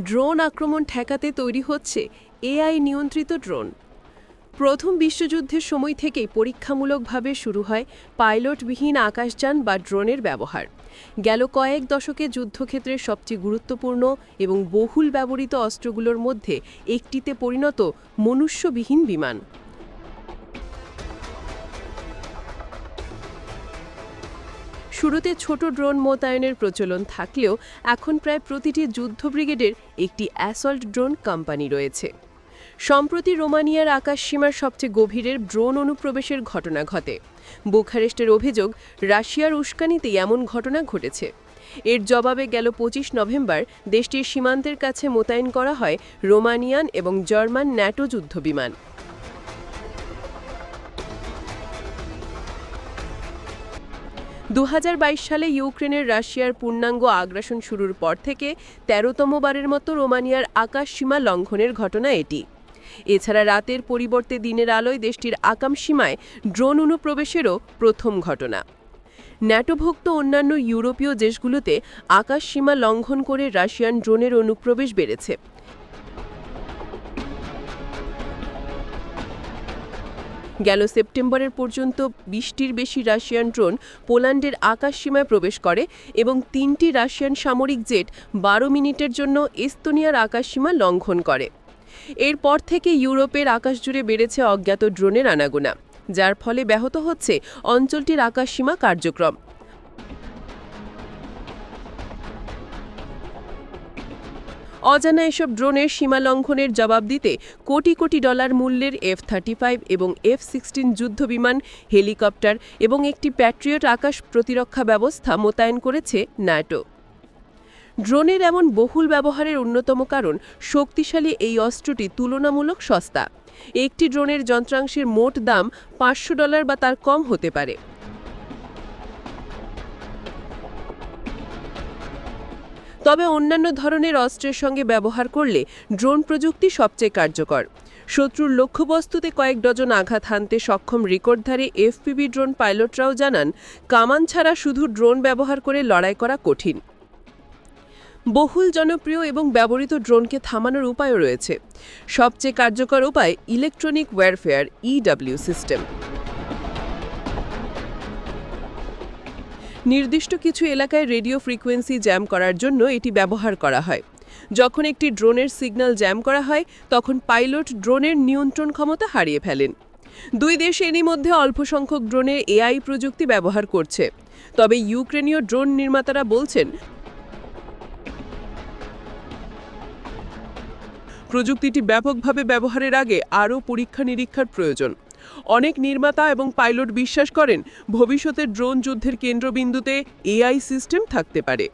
Drone আক্রমণ ঠেকাতে তৈরি হচ্ছে এআই নিয়ন্ত্রিত ড্রোন। প্রথম বিশ্বযুদ্ধের সময় থেকেই পরীক্ষামূলকভাবে শুরু হয় পাইলটবিহীন আকাশযান বা ড্রোনের ব্যবহার। গেল কয়েক দশকে যুদ্ধক্ষেত্রের সবচেয়ে গুরুত্বপূর্ণ এবং বহুল ব্যবহৃত অস্ত্রগুলোর মধ্যে একটিতে পরিণত মনুষ্যবিহীন বিমান। শুরুতে ছোট ড্রোন মোতায়েনের প্রচলন থাকলেও এখন প্রায় প্রতিটি যুদ্ধ ব্রিগেডের একটি অ্যাসল্ট ড্রোন কোম্পানি রয়েছে। সম্প্রতি রোমানিয়ার আকাশসীমার সবচেয়ে গভীরের ড্রোন অনুপ্রবেশের ঘটনা ঘটে। বুখারেস্টের অভিযোগ, রাশিয়ার উস্কানিতে এমন ঘটনা ঘটেছে। এর জবাবে গেল পঁচিশ নভেম্বর দেশটির সীমান্তের কাছে মোতায়েন করা হয় রোমানিয়ান এবং জার্মান ন্যাটো যুদ্ধবিমান। দু হাজার বাইশ সালে ইউক্রেনের রাশিয়ার পূর্ণাঙ্গ আগ্রাসন শুরুর পর থেকে তেরোতম বারের মতো রোমানিয়ার আকাশ সীমা লঙ্ঘনের ঘটনা এটি। এছাড়া রাতের পরিবর্তে দিনের আলোয় দেশটির আকাম সীমায় ড্রোন অনুপ্রবেশেরও প্রথম ঘটনা। ন্যাটোভুক্ত অন্যান্য ইউরোপীয় দেশগুলোতে আকাশ সীমা লঙ্ঘন করে রাশিয়ান ড্রোনের অনুপ্রবেশ বেড়েছে। গেল সেপ্টেম্বরের পর্যন্ত বিশটির বেশি রাশিয়ান ড্রোন পোল্যান্ডের আকাশ সীমায় প্রবেশ করে এবং তিনটি রাশিয়ান সামরিক জেট বারো মিনিটের জন্য এস্তোনিয়ার আকাশসীমা লঙ্ঘন করে। এরপর থেকে ইউরোপের আকাশ জুড়ে বেড়েছে অজ্ঞাত ড্রোনের আনাগোনা, যার ফলে ব্যাহত হচ্ছে অঞ্চলটির আকাশসীমা কার্যক্রম। অজানা এসব ড্রোনের সীমা লঙ্ঘনের জবাব দিতে কোটি কোটি ডলার মূল্যের এফ থার্টি ফাইভ এবং এফ সিক্সটিন যুদ্ধবিমান, হেলিকপ্টার এবং একটি প্যাট্রিয়ট আকাশ প্রতিরক্ষা ব্যবস্থা মোতায়েন করেছে ন্যাটো। ড্রোনের এমন বহুল ব্যবহারের অন্যতম কারণ শক্তিশালী এই অস্ত্রটি তুলনামূলক সস্তা। একটি ড্রোনের যন্ত্রাংশের মোট দাম পাঁচশো ডলার বা তার কম হতে পারে। তবে অন্যান্য ধরনের অস্ত্রের সঙ্গে ব্যবহার করলে ড্রোন প্রযুক্তি সবচেয়ে কার্যকর। শত্রুর লক্ষ্যবস্তুতে কয়েক ডজন আঘাত হানতে সক্ষম রেকর্ডধারী এফপিবি ড্রোন পাইলটরাও জানান, কামান ছাড়া শুধু ড্রোন ব্যবহার করে লড়াই করা কঠিন। বহুল জনপ্রিয় এবং ব্যবহৃত ড্রোনকে থামানোর উপায়ও রয়েছে। সবচেয়ে কার্যকর উপায় ইলেকট্রনিক ওয়ারফেয়ার ইডব্লিউ সিস্টেম নির্দিষ্ট কিছু এলাকায় রেডিও ফ্রিকোয়েন্সি জ্যাম করার জন্য এটি ব্যবহার করা হয়। যখন একটি ড্রোনের সিগন্যাল জ্যাম করা হয়, তখন পাইলট ড্রোনের নিয়ন্ত্রণ ক্ষমতা হারিয়ে ফেলেন। দুই দেশ এরই মধ্যে অল্প সংখ্যক ড্রোনের এআই প্রযুক্তি ব্যবহার করছে। তবে ইউক্রেনীয় ড্রোন নির্মাতারা বলছেন, প্রযুক্তিটি ব্যাপকভাবে ব্যবহারের আগে আরও পরীক্ষা নিরীক্ষার প্রয়োজন। অনেক নির্মাতা এবং পাইলট বিশ্বাস করেন ভবিষ্যতে ড্রোন যুদ্ধের কেন্দ্রবিন্দুতে এআই সিস্টেম থাকতে পারে।